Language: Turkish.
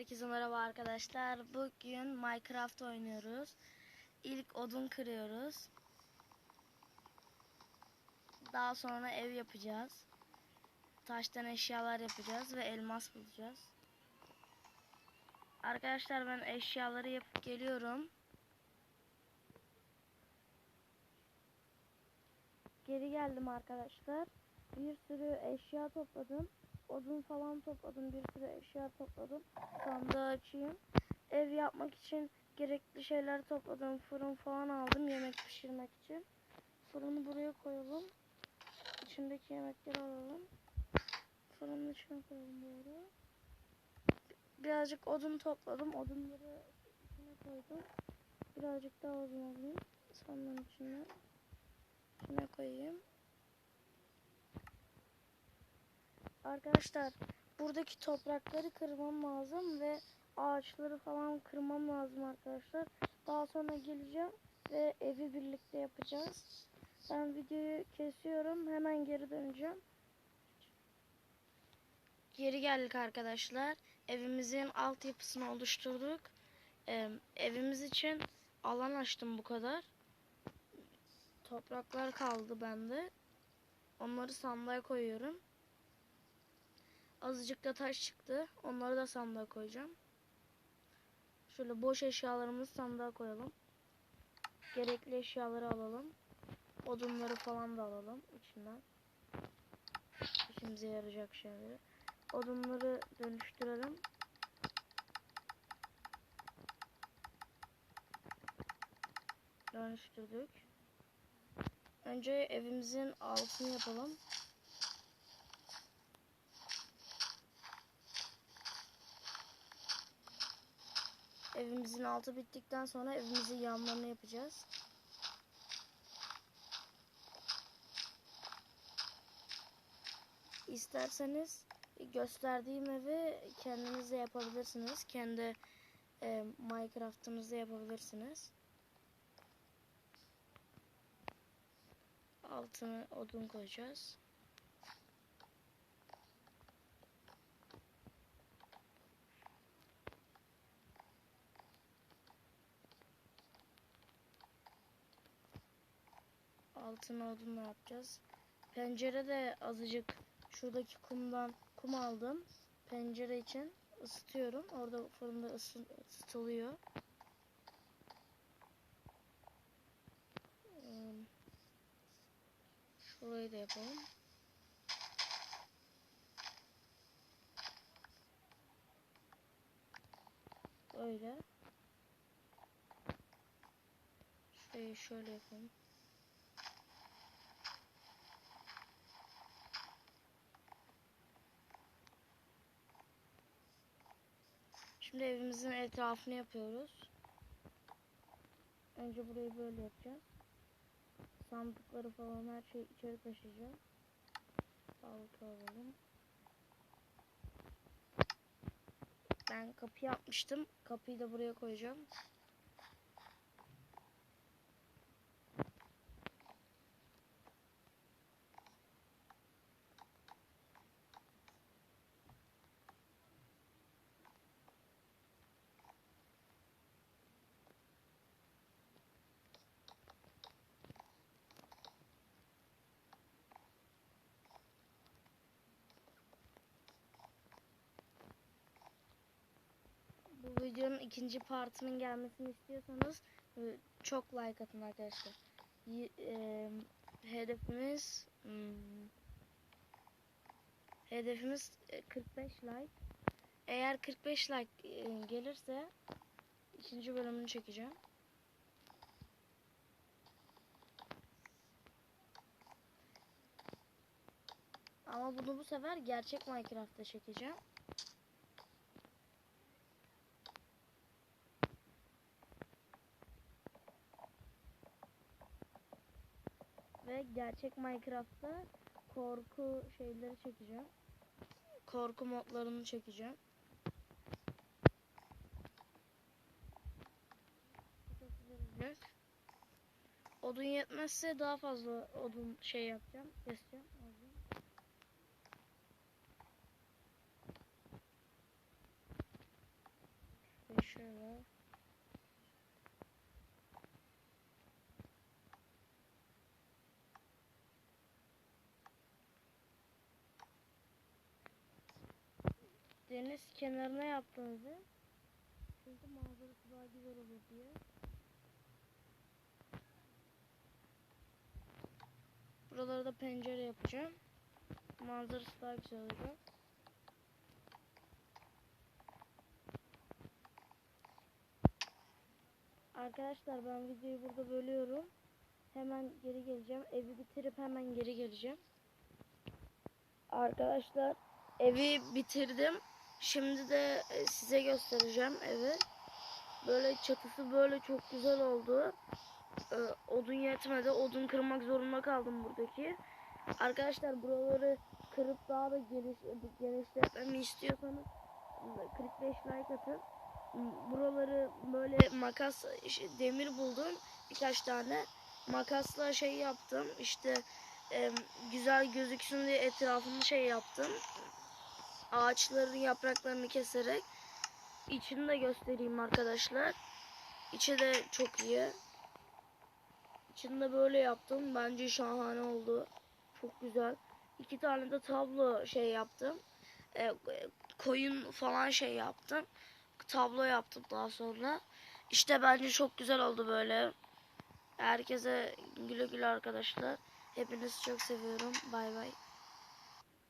Herkese merhaba arkadaşlar. Bugün Minecraft oynuyoruz. İlk odun kırıyoruz. Daha sonra ev yapacağız. Taştan eşyalar yapacağız ve elmas bulacağız. Arkadaşlar ben eşyaları yapıp geliyorum. Geri geldim arkadaşlar. Bir sürü eşya topladım. Odun falan topladım. Bir sürü eşya topladım. Sandığı açayım. Ev yapmak için gerekli şeyler topladım. Fırın falan aldım yemek pişirmek için. Fırını buraya koyalım. İçindeki yemekleri alalım. Fırının içine koyalım böyle. Birazcık odun topladım. Odunları içine koydum. Birazcık daha odun alayım. Sandığın içine. İçine koyayım. Arkadaşlar buradaki toprakları kırmam lazım ve ağaçları falan kırmam lazım arkadaşlar. Daha sonra geleceğim ve evi birlikte yapacağız. Ben videoyu kesiyorum. Hemen geri döneceğim. Geri geldik arkadaşlar. Evimizin altyapısını oluşturduk. Ee, evimiz için alan açtım bu kadar. Topraklar kaldı bende. Onları sandığa koyuyorum. Azıcık da taş çıktı. Onları da sandığa koyacağım. Şöyle boş eşyalarımızı sandığa koyalım. Gerekli eşyaları alalım. Odunları falan da alalım içinden. İşimize yarayacak şeyleri. Odunları dönüştürelim. Dönüştürdük. Önce evimizin altını yapalım. Evimizin altı bittikten sonra evimizin yanlarını yapacağız. İsterseniz gösterdiğim evi kendiniz de yapabilirsiniz. Kendi e, Minecraft'ınızda yapabilirsiniz. Altını odun koyacağız. Altına odunla yapacağız. Pencere de azıcık şuradaki kumdan kum aldım. Pencere için ısıtıyorum. Orada fırında ısı, ısıtılıyor. Ee, Şurayı da yapalım. Öyle. Şurayı şöyle yapalım. Şimdi evimizin etrafını yapıyoruz. Önce burayı böyle yapacağız. Sandıkları falan her şeyi içeri taşıyacağım. Sağlıklı alalım. Ben kapı yapmıştım. Kapıyı da buraya koyacağım. Bu videonun ikinci partının gelmesini istiyorsanız e, çok like atın arkadaşlar. E, hedefimiz hmm, hedefimiz e, 45 like. Eğer 45 like e, gelirse ikinci bölümünü çekeceğim. Ama bunu bu sefer gerçek Minecraft'ta çekeceğim. Ve gerçek Minecraft'ta korku şeyleri çekeceğim. Korku modlarını çekeceğim. Odun yetmezse daha fazla odun şey yapacağım. Keseceğim. şöyle. Deniz kenarına yaptığınızı çünkü manzarası daha güzel olur diye. Buralara da pencere yapacağım. Manzarası daha güzel olacak. Arkadaşlar ben videoyu burada bölüyorum. Hemen geri geleceğim. Evi bitirip hemen geri geleceğim. Arkadaşlar evi bitirdim. Şimdi de e, size göstereceğim evi. Böyle çatısı böyle çok güzel oldu. Ee, odun yetmedi. Odun kırmak zorunda kaldım buradaki. Arkadaşlar buraları kırıp daha da geniş, genişletmemi istiyorsanız 45 like atın. Buraları böyle makas demir buldum birkaç tane. Makasla şey yaptım. İşte e, güzel gözüksün diye etrafını şey yaptım. Ağaçların yapraklarını keserek içini de göstereyim arkadaşlar. İçi de çok iyi. İçinde böyle yaptım. Bence şahane oldu. Çok güzel. İki tane de tablo şey yaptım. E, koyun falan şey yaptım. Tablo yaptım daha sonra. İşte bence çok güzel oldu böyle. Herkese güle güle arkadaşlar. Hepinizi çok seviyorum. Bay bay.